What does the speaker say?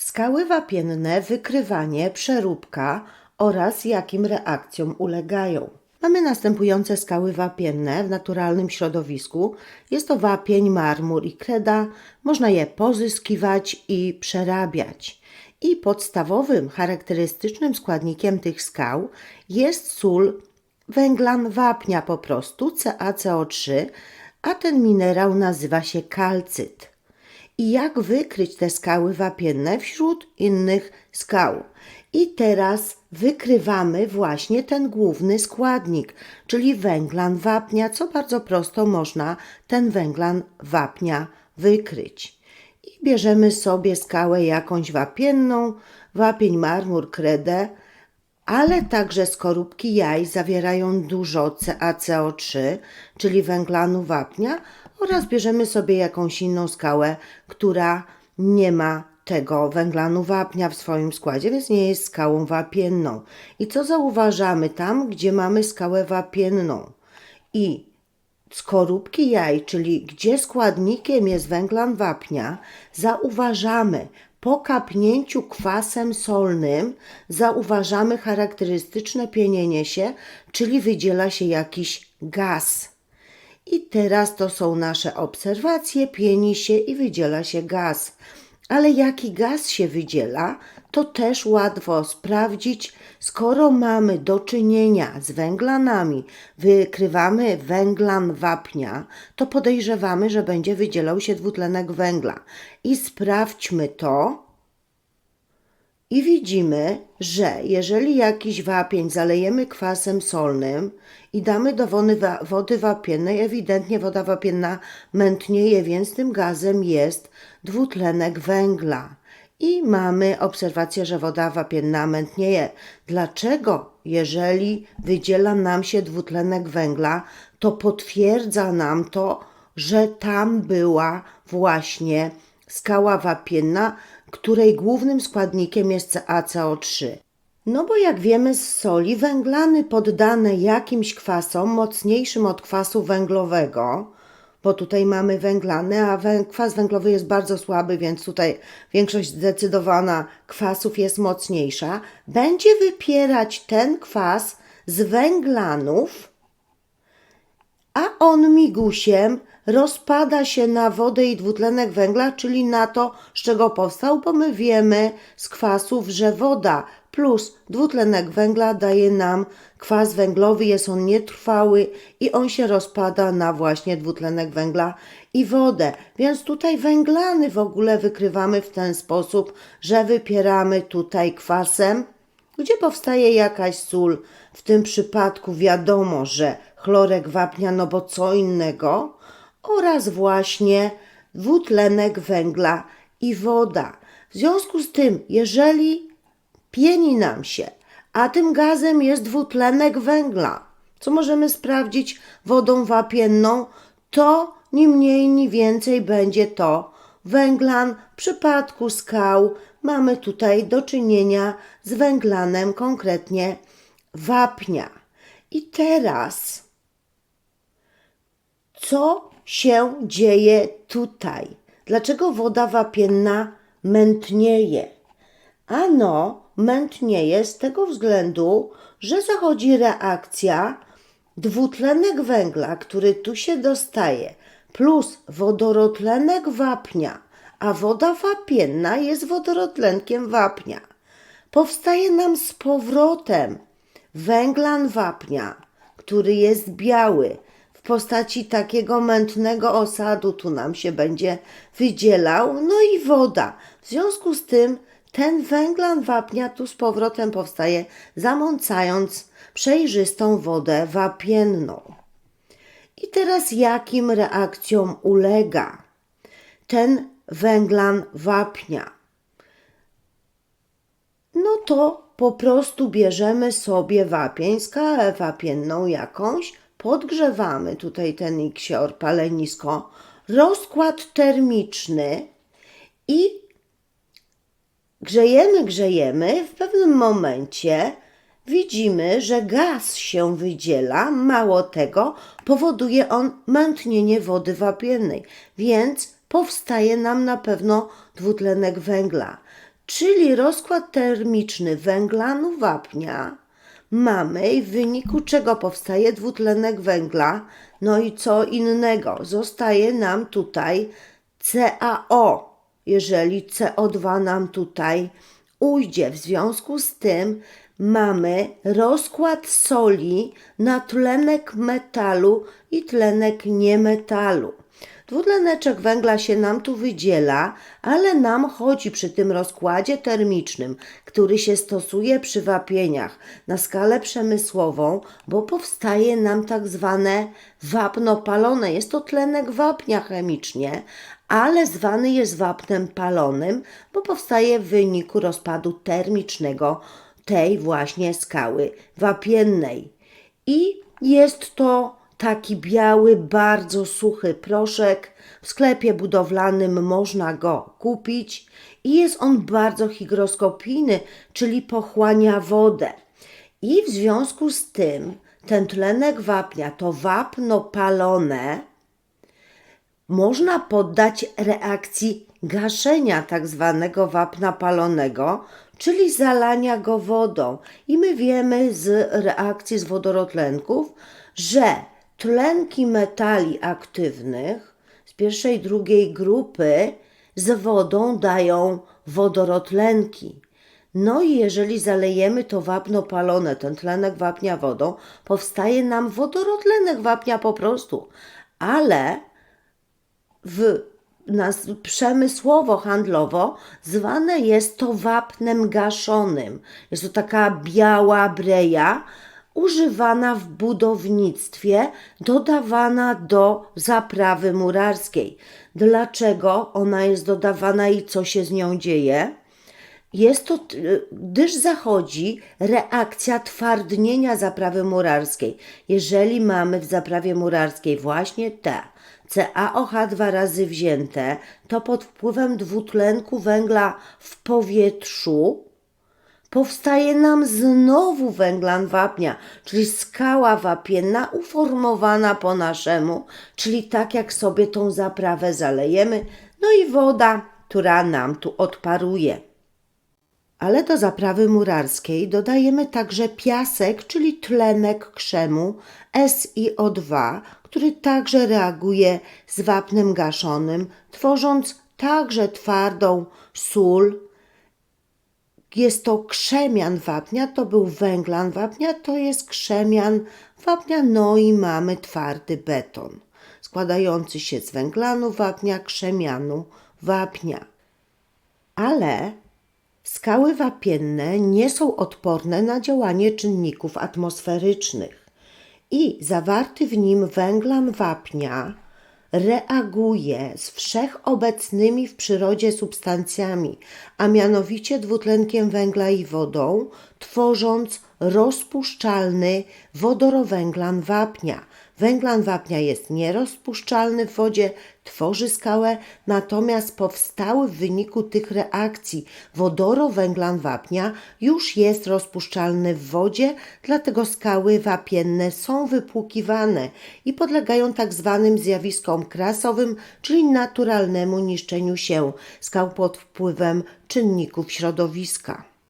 Skały wapienne, wykrywanie, przeróbka oraz jakim reakcjom ulegają. Mamy następujące skały wapienne w naturalnym środowisku. Jest to wapień, marmur i kreda. Można je pozyskiwać i przerabiać. I podstawowym, charakterystycznym składnikiem tych skał jest sól węglan wapnia po prostu, CaCO3, a ten minerał nazywa się kalcyt i jak wykryć te skały wapienne wśród innych skał. I teraz wykrywamy właśnie ten główny składnik, czyli węglan wapnia, co bardzo prosto można ten węglan wapnia wykryć. I bierzemy sobie skałę jakąś wapienną, wapień, marmur, kredę, ale także skorupki jaj zawierają dużo CaCO3, czyli węglanu wapnia, oraz bierzemy sobie jakąś inną skałę, która nie ma tego węglanu wapnia w swoim składzie, więc nie jest skałą wapienną. I co zauważamy tam, gdzie mamy skałę wapienną i skorupki jaj, czyli gdzie składnikiem jest węglan wapnia, zauważamy po kapnięciu kwasem solnym, zauważamy charakterystyczne pienienie się, czyli wydziela się jakiś gaz. I teraz to są nasze obserwacje, pieni się i wydziela się gaz. Ale jaki gaz się wydziela, to też łatwo sprawdzić, skoro mamy do czynienia z węglanami, wykrywamy węglan wapnia, to podejrzewamy, że będzie wydzielał się dwutlenek węgla. I sprawdźmy to, i widzimy, że jeżeli jakiś wapień zalejemy kwasem solnym i damy do wody, wa- wody wapiennej, ewidentnie woda wapienna mętnieje, więc tym gazem jest dwutlenek węgla. I mamy obserwację, że woda wapienna mętnieje. Dlaczego, jeżeli wydziela nam się dwutlenek węgla, to potwierdza nam to, że tam była właśnie skała wapienna, której głównym składnikiem jest CaCO3. No bo jak wiemy z soli, węglany poddane jakimś kwasom mocniejszym od kwasu węglowego, bo tutaj mamy węglany, a kwas węglowy jest bardzo słaby, więc tutaj większość zdecydowana kwasów jest mocniejsza, będzie wypierać ten kwas z węglanów, a on migusiem rozpada się na wodę i dwutlenek węgla, czyli na to, z czego powstał, bo my wiemy z kwasów, że woda plus dwutlenek węgla daje nam kwas węglowy, jest on nietrwały i on się rozpada na właśnie dwutlenek węgla i wodę. Więc tutaj węglany w ogóle wykrywamy w ten sposób, że wypieramy tutaj kwasem gdzie powstaje jakaś sól. W tym przypadku wiadomo, że chlorek wapnia, no bo co innego, oraz właśnie dwutlenek węgla i woda. W związku z tym, jeżeli pieni nam się, a tym gazem jest dwutlenek węgla, co możemy sprawdzić wodą wapienną, to ni mniej, ni więcej będzie to węglan. W przypadku skał mamy tutaj do czynienia z węglanem, konkretnie wapnia. I teraz, co się dzieje tutaj? Dlaczego woda wapienna mętnieje? Ano, mętnieje z tego względu, że zachodzi reakcja dwutlenek węgla, który tu się dostaje, plus wodorotlenek wapnia, a woda wapienna jest wodorotlenkiem wapnia. Powstaje nam z powrotem węglan wapnia, który jest biały, w postaci takiego mętnego osadu tu nam się będzie wydzielał, no i woda. W związku z tym ten węglan wapnia tu z powrotem powstaje, zamącając przejrzystą wodę wapienną. I teraz jakim reakcjom ulega ten węglan wapnia? No to po prostu bierzemy sobie wapień, skalę wapienną jakąś, podgrzewamy tutaj ten iksior palenisko, rozkład termiczny i grzejemy, grzejemy, w pewnym momencie widzimy, że gaz się wydziela, mało tego, powoduje on mętnienie wody wapiennej, więc powstaje nam na pewno dwutlenek węgla. czyli rozkład termiczny węglanu wapnia mamy w wyniku czego powstaje dwutlenek węgla, no i co innego. Zostaje nam tutaj CaO, jeżeli CO2 nam tutaj ujdzie. W związku z tym mamy rozkład soli na tlenek metalu i tlenek niemetalu. Dwutleneczek węgla się nam tu wydziela, ale nam chodzi przy tym rozkładzie termicznym, który się stosuje przy wapieniach na skalę przemysłową, bo powstaje nam tak zwane wapno palone. Jest to tlenek wapnia chemicznie, ale zwany jest wapnem palonym, bo powstaje w wyniku rozpadu termicznego tej właśnie skały wapiennej. I jest to taki biały, bardzo suchy proszek. W sklepie budowlanym można go kupić i jest on bardzo hygroskopijny, czyli pochłania wodę. I w związku z tym ten tlenek wapnia, to wapno palone, można poddać reakcji gaszenia tak zwanego wapna palonego, czyli zalania go wodą. I my wiemy z reakcji z wodorotlenków, że tlenki metali aktywnych z pierwszej i drugiej grupy z wodą dają wodorotlenki. No i jeżeli zalejemy to wapno palone, ten tlenek wapnia wodą, powstaje nam wodorotlenek wapnia po prostu. Ale w nas przemysłowo, handlowo zwane jest to wapnem gaszonym. Jest to taka biała breja, używana w budownictwie, dodawana do zaprawy murarskiej. Dlaczego ona jest dodawana i co się z nią dzieje? Jest to, gdyż zachodzi reakcja twardnienia zaprawy murarskiej. Jeżeli mamy w zaprawie murarskiej właśnie te CaOH dwa razy wzięte, to pod wpływem dwutlenku węgla w powietrzu powstaje nam znowu węglan wapnia, czyli skała wapienna uformowana po naszemu, czyli tak jak sobie tą zaprawę zalejemy, no i woda, która nam tu odparuje. Ale do zaprawy murarskiej dodajemy także piasek, czyli tlenek krzemu SiO2, który także reaguje z wapnem gaszonym, tworząc także twardą sól. Jest to krzemian wapnia, to był węglan wapnia, to jest krzemian wapnia, no i mamy twardy beton, składający się z węglanu wapnia, krzemianu wapnia. Ale Skały wapienne nie są odporne na działanie czynników atmosferycznych i zawarty w nim węglan wapnia reaguje z wszechobecnymi w przyrodzie substancjami, a mianowicie dwutlenkiem węgla i wodą, tworząc rozpuszczalny wodorowęglan wapnia. Węglan wapnia jest nierozpuszczalny w wodzie, tworzy skałę, natomiast powstały w wyniku tych reakcji wodorowęglan wapnia już jest rozpuszczalny w wodzie, dlatego skały wapienne są wypłukiwane i podlegają tak zwanym zjawiskom krasowym, czyli naturalnemu niszczeniu się skał pod wpływem czynników środowiska.